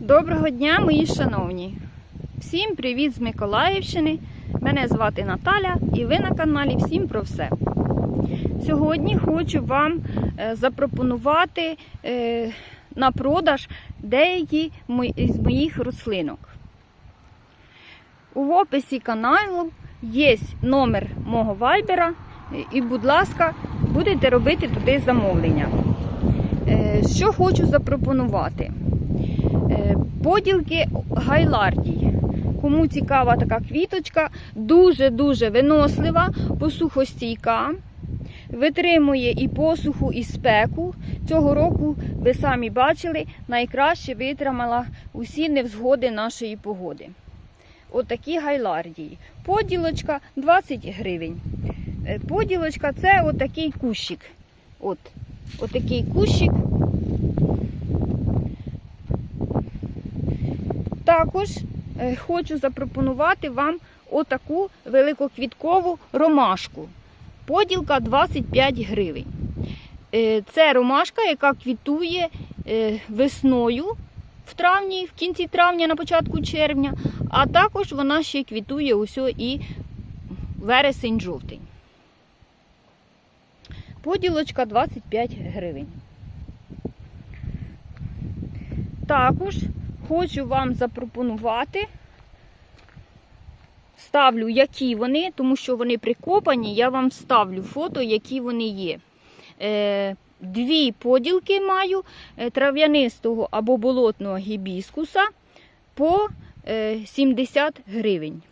Доброго дня, мої шановні! Всім привіт з Миколаївщини! Мене звати Наталя і ви на каналі Всім про все. Сьогодні хочу вам е, запропонувати е, на продаж деякі з моїх рослинок. У описі каналу є номер мого вайбера, і, будь ласка, будете робити туди замовлення. Е, Що хочу запропонувати? Е, Поділки гайлардій. Кому цікава така квіточка, дуже-дуже винослива, посухостійка, витримує і посуху, і спеку. Цього року, ви самі бачили, найкраще витримала усі невзгоди нашої погоди. Отакі гайлардії. Поділочка 20 гривень. Е, Поділочка це отакий кущик. От, отакий кущик. Також е, хочу запропонувати вам отаку великоквіткову ромашку. Поділка 25 гривень. Е, Це ромашка, яка квітує весною в травні, в кінці травня, на початку червня, а також вона ще квітує усьо і вересень-жовтень. Поділочка 25 гривень. Також хочу вам запропонувати. Ставлю, які вони, тому що вони прикопані, я вам ставлю фото, які вони є. Е, дві поділки маю е, трав'янистого або болотного гібіскуса по е, 70 гривень.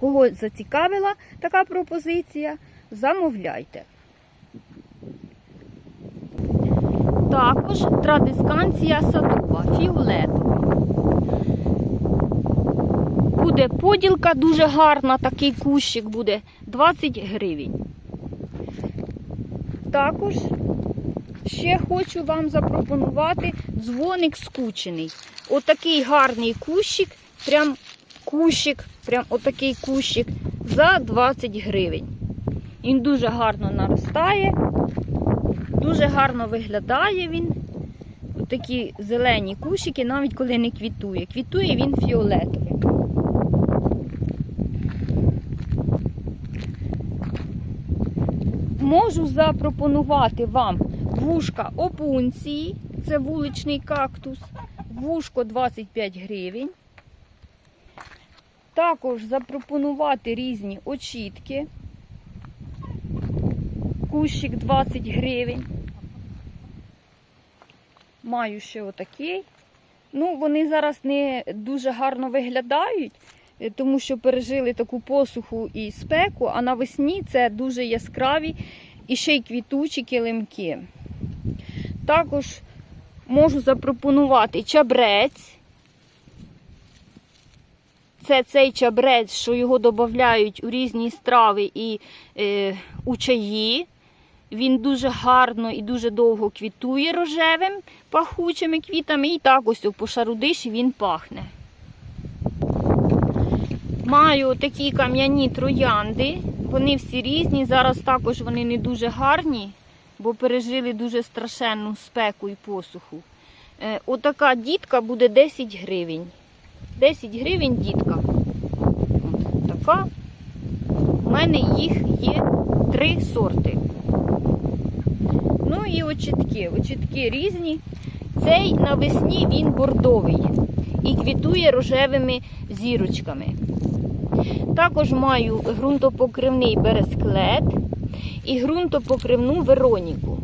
Кого зацікавила така пропозиція, замовляйте. Також традисканція садова, фіолетова. Буде поділка дуже гарна, такий кущик буде 20 гривень. Також ще хочу вам запропонувати дзвоник скучений. Отакий гарний кущик, прям кущик, прям отакий кущик за 20 гривень. Він дуже гарно наростає. Дуже гарно виглядає він. Такі зелені кущики, навіть коли не квітує. Квітує він фіолетовий. Можу запропонувати вам вушка опунції, це вуличний кактус, вушко 25 гривень. Також запропонувати різні очітки кущик 20 гривень. Маю ще отакий. Ну, вони зараз не дуже гарно виглядають, е, тому що пережили таку посуху і спеку, а навесні це дуже яскраві і ще й квітучі килимки. Також можу запропонувати чабрець. Це цей чабрець, що його додають у різні страви і е, у чаї. Він дуже гарно і дуже довго квітує рожевим, пахучими квітами. І так ось по шарудиші він пахне. Маю такі кам'яні троянди. Вони всі різні. Зараз також вони не дуже гарні, бо пережили дуже страшенну спеку і посуху. Е, Отака дітка буде 10 гривень. 10 гривень дітка. От така. У мене їх є три сорти. Ну і очітки. Очітки різні. Цей навесні він бордовий і квітує рожевими зірочками. Також маю ґрунтопокривний бересклет і ґрунтопокривну Вероніку.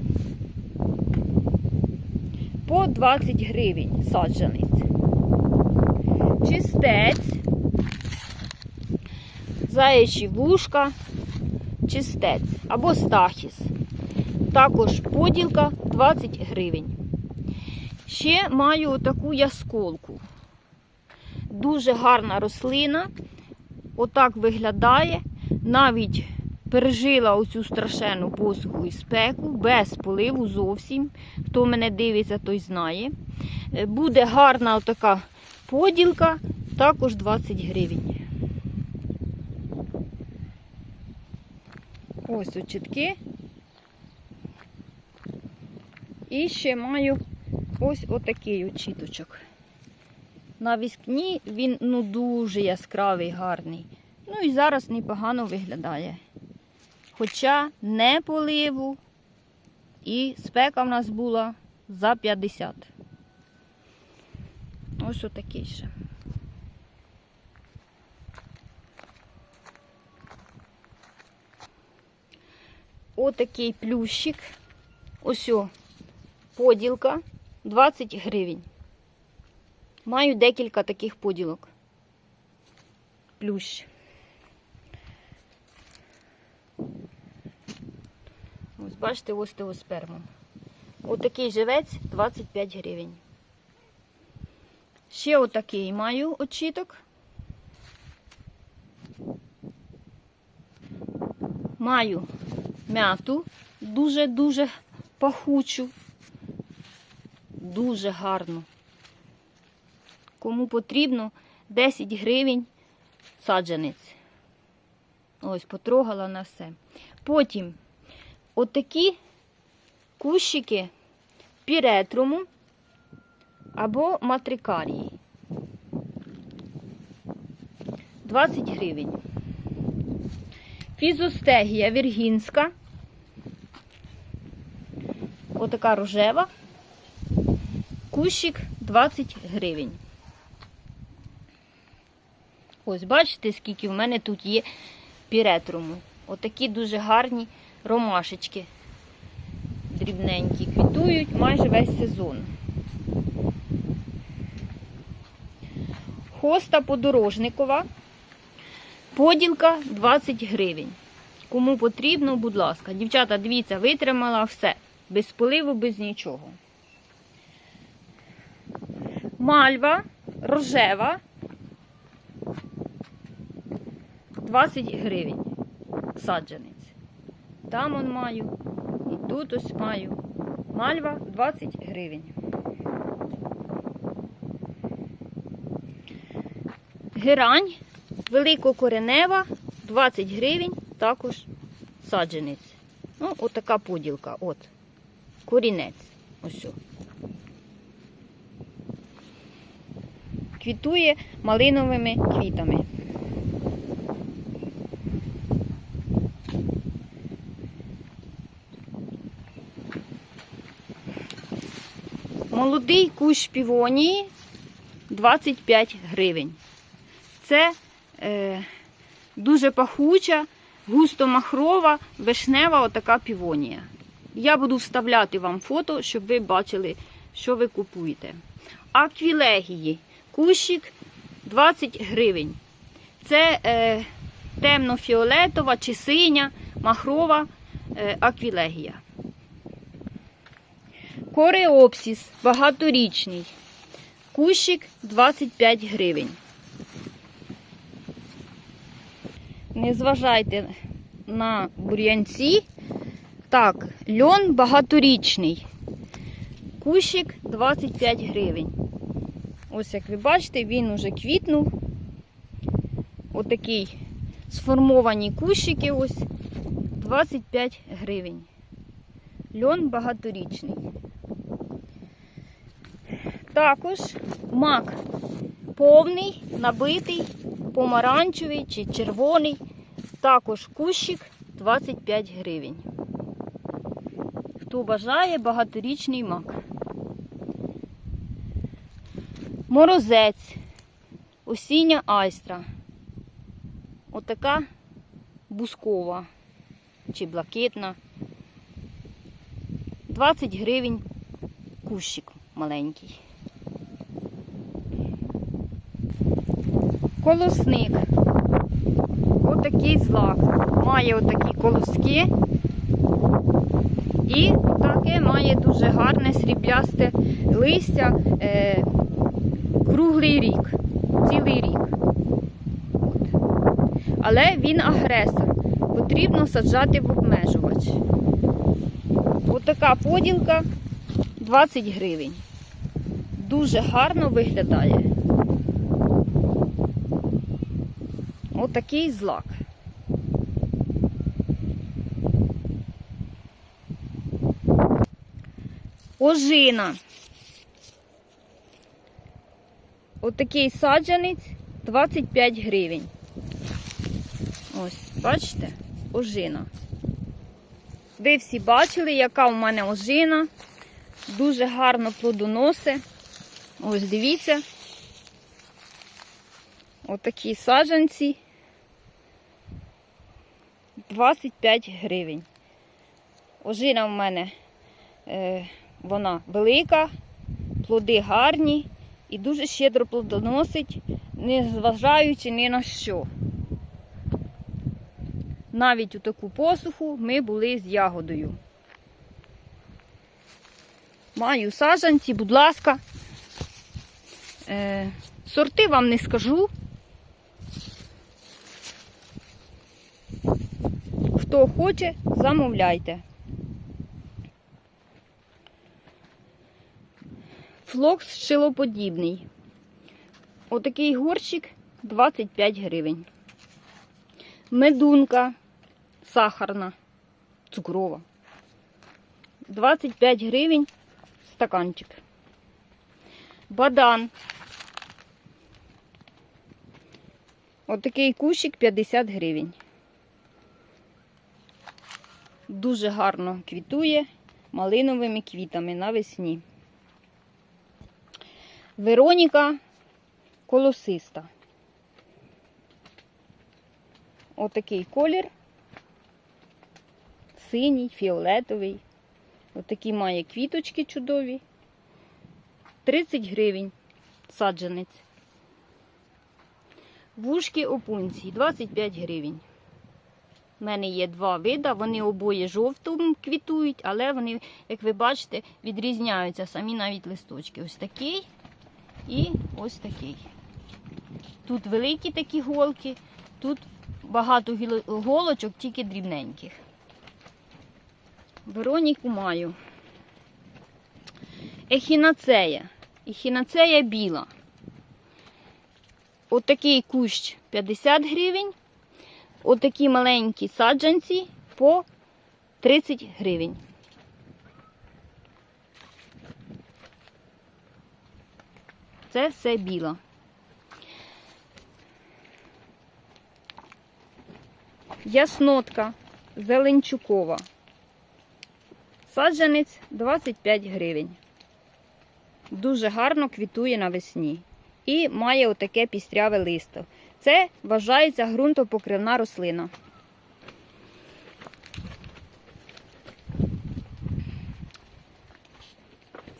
По 20 гривень саджанець. Чистець, заячі вушка, чистець або стахіс. Також поділка 20 гривень. Ще маю таку ясколку. Дуже гарна рослина. Отак виглядає. Навіть пережила оцю страшенну посуху і спеку, без поливу зовсім. Хто мене дивиться, той знає. Е, Буде гарна отака поділка, також 20 гривень. Ось очітки. І ще маю ось отакий очіточок. На вікні він ну дуже яскравий, гарний. Ну і зараз непогано виглядає. Хоча не поливу, і спека в нас була за 50. Ось отакий ще. Отакий плющик. Ось о, поділка 20 гривень. Маю декілька таких поділок. Плющ. Ось бачите, остеоспермом. Отакий живець 25 гривень. Ще отакий маю очіток. Маю м'яту дуже-дуже пахучу. Дуже гарну. Кому потрібно 10 гривень саджанець. Ось, потрогала на все. Потім отакі кущики піретруму або матрикарії. 20 гривень. Фізостегія віргінська. Отака рожева. Кущик 20 гривень. Ось, бачите, скільки в мене тут є піретруму. Отакі дуже гарні ромашечки. Дрібненькі, квітують майже весь сезон. Хоста подорожникова. Поділка 20 гривень. Кому потрібно, будь ласка. Дівчата, дивіться, витримала все. Без поливу, без нічого. Мальва рожева 20 гривень. Саджанець. Там он маю. І тут ось маю. Мальва 20 гривень. Герань великокоренева 20 гривень, також саджанець. Ну, отака поділка. От. Корінець. Ось. Квітує малиновими квітами. Молодий кущ півонії 25 гривень. Це е, дуже пахуча, густомахрова, вишнева отака півонія. Я буду вставляти вам фото, щоб ви бачили, що ви купуєте. Аквілегії. Кущик 20 гривень. Це е, темно-фіолетова чи синя махрова е, аквілегія. Кореопсіс багаторічний. Кущик 25 гривень. Не зважайте на бур'янці. Так, льон багаторічний. Кущик 25 гривень. Ось як ви бачите, він уже квітнув. Отакий сформовані кущики ось 25 гривень. Льон багаторічний. Також мак повний, набитий, помаранчевий чи червоний. Також кущик 25 гривень. Хто бажає багаторічний мак. Морозець, осіння айстра. Отака бускова чи блакитна. 20 гривень кущик маленький. Колосник. Отакий злак. Має отакі колоски. І таке має дуже гарне сріблясте листя е, круглий рік, цілий рік. От. Але він агресор. Потрібно саджати в обмежувач. Отака поділка 20 гривень. Дуже гарно виглядає. Отакий злак. Ожина. Отакий саджанець 25 гривень. Ось, бачите? Ожина. Ви всі бачили, яка в мене ожина. Дуже гарно плодоносить. Ось дивіться. Отакі саджанці. 25 гривень. Ожина в мене е, вона велика, плоди гарні і дуже щедро плодоносить, не зважаючи ні на що. Навіть у таку посуху ми були з ягодою. Маю саджанці, будь ласка. Е, сорти вам не скажу. Хто хоче, замовляйте. Флокс щелоподібний. Отакий горщик 25 гривень. Медунка сахарна, цукрова. 25 гривень стаканчик. Бадан. Отакий кущик 50 гривень. Дуже гарно квітує малиновими квітами навесні. Вероніка колосиста. Отакий колір. Синій, фіолетовий. Отакі має квіточки чудові. 30 гривень саджанець. Вушки опунції 25 гривень. У мене є два вида, вони обоє жовтим квітують, але вони, як ви бачите, відрізняються самі навіть листочки. Ось такий і ось такий. Тут великі такі голки, тут багато голочок, тільки дрібненьких. Вероніку маю. Ехінацея. Ехінацея біла. Отакий кущ 50 гривень. Отакі маленькі саджанці по 30 гривень. Це все біла. Яснотка зеленчукова. Саджанець 25 гривень. Дуже гарно квітує навесні. І має отаке пістряве листо. Це вважається ґрунтопокривна рослина.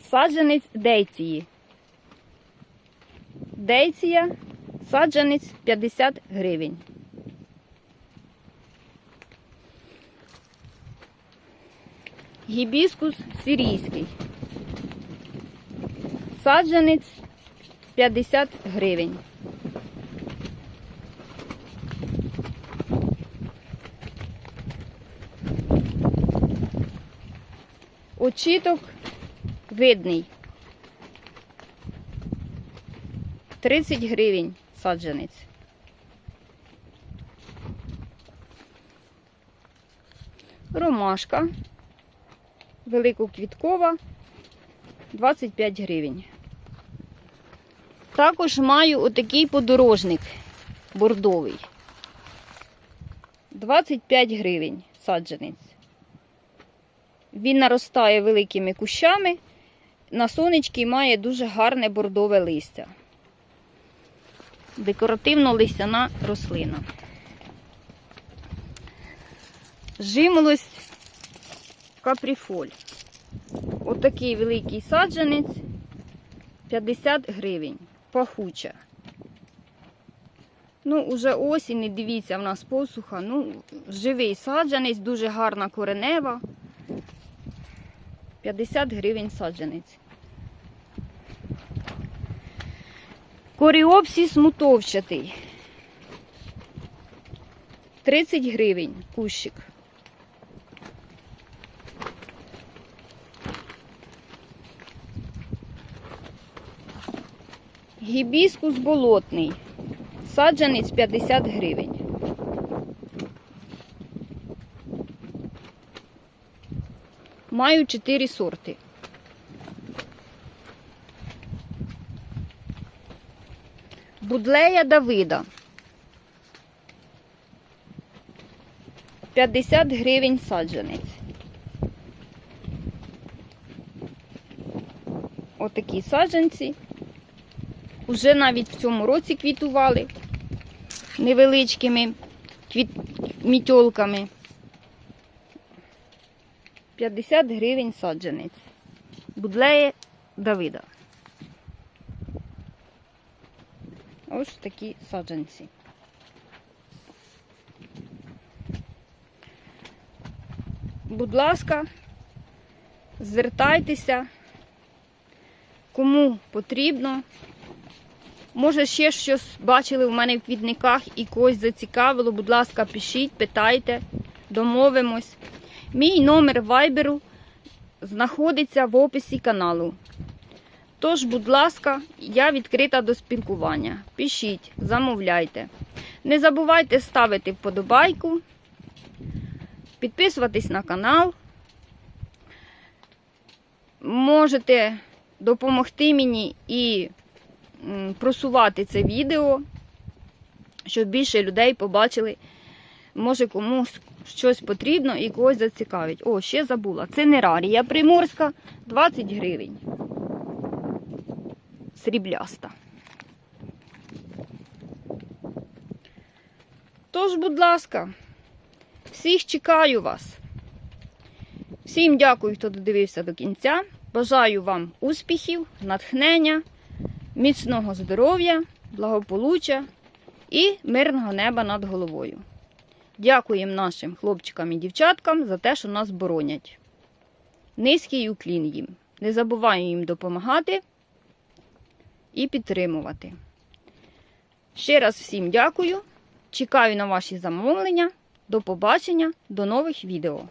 Саджанець дейції. Дейція, саджанець 50 гривень. Гібіскус сирійський. Саджанець 50 гривень. Очіток видний. 30 гривень саджанець. Ромашка великоквіткова 25 гривень. Також маю отакий подорожник бордовий. 25 гривень саджанець. Він наростає великими кущами. На сонечки має дуже гарне бордове листя. Декоративно-листяна рослина. Жимолость капріфоль. Отакий великий саджанець 50 гривень. Пахуча. Ну, уже осінь, і дивіться, в нас посуха. Ну, живий саджанець, дуже гарна коренева. 50 гривень саджанець. Коріопсіс мутовчатий. 30 гривень кущик. Гібіскус болотний. Саджанець 50 гривень. Маю 4 сорти. Будлея Давида. 50 гривень саджанець. Отакі саджанці. Уже навіть в цьому році квітували невеличкими квіт... мітьолками. 50 гривень саджанець. Будлеє Давида. Ось такі саджанці. Будь ласка, звертайтеся, кому потрібно. Може, ще щось бачили в мене в квітниках і когось зацікавило. Будь ласка, пишіть, питайте, домовимось. Мій номер вайберу знаходиться в описі каналу. Тож, будь ласка, я відкрита до спілкування. Пишіть, замовляйте. Не забувайте ставити вподобайку, підписуватись на канал. Можете допомогти мені і просувати це відео, щоб більше людей побачили, може комусь щось потрібно і когось зацікавить. О, ще забула. Це нерарія приморська 20 гривень. Срібляста. Тож, будь ласка, всіх чекаю вас. Всім дякую, хто додивився до кінця. Бажаю вам успіхів, натхнення, міцного здоров'я, благополуччя і мирного неба над головою. Дякуємо нашим хлопчикам і дівчаткам за те, що нас боронять. Низький уклін їм. Не забуваємо їм допомагати і підтримувати. Ще раз всім дякую. Чекаю на ваші замовлення. До побачення, до нових відео.